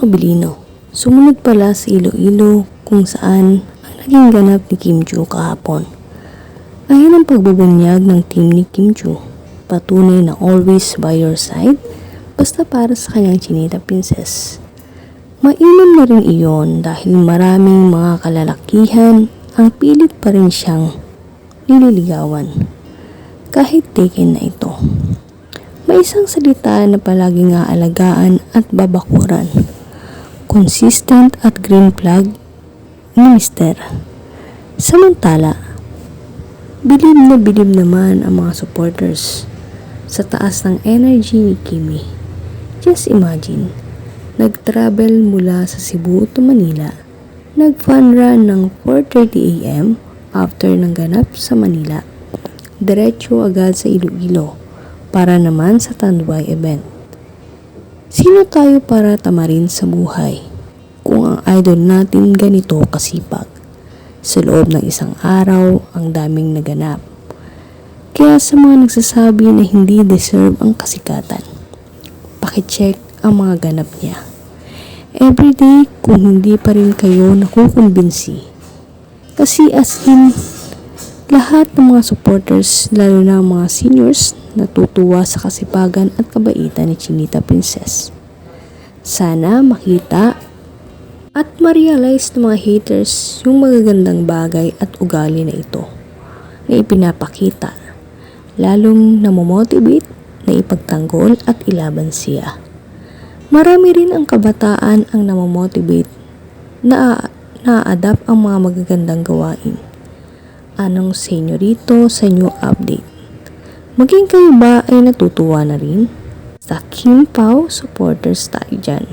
mga kabilino, sumunod pala sa Iloilo kung saan ang naging ganap ni Kim Joo kahapon. Ayon ang pagbubunyag ng team ni Kim Joo, patunay na always by your side basta para sa kanyang chinita princess. Mainam na rin iyon dahil maraming mga kalalakihan ang pilit pa rin siyang nililigawan. Kahit taken na ito. May isang salita na palaging aalagaan at babakuran. Consistent at green flag ni Mister. Samantala, bilib na bilib naman ang mga supporters sa taas ng energy ni Kimi. Just imagine, nag-travel mula sa Cebu to Manila, nag-fun run ng 4.30am after ng ganap sa Manila. Diretso agad sa Iloilo para naman sa Tanduay event. Sino tayo para tamarin sa buhay kung ang idol natin ganito kasipag? Sa loob ng isang araw, ang daming naganap. Kaya sa mga nagsasabi na hindi deserve ang kasikatan, pakicheck ang mga ganap niya. Everyday, kung hindi pa rin kayo nakukumbinsi. Kasi as in, lahat ng mga supporters, lalo na ang mga seniors, natutuwa sa kasipagan at kabaitan ni Chinita Princess. Sana makita ma-realize ng mga haters yung magagandang bagay at ugali na ito na ipinapakita, lalong namomotivate na ipagtanggol at ilaban siya. Marami rin ang kabataan ang namomotivate na na-adapt ang mga magagandang gawain. Anong sa inyo rito sa new update? Maging kayo ba ay natutuwa na rin? Sa Kim Pao supporters tayo dyan.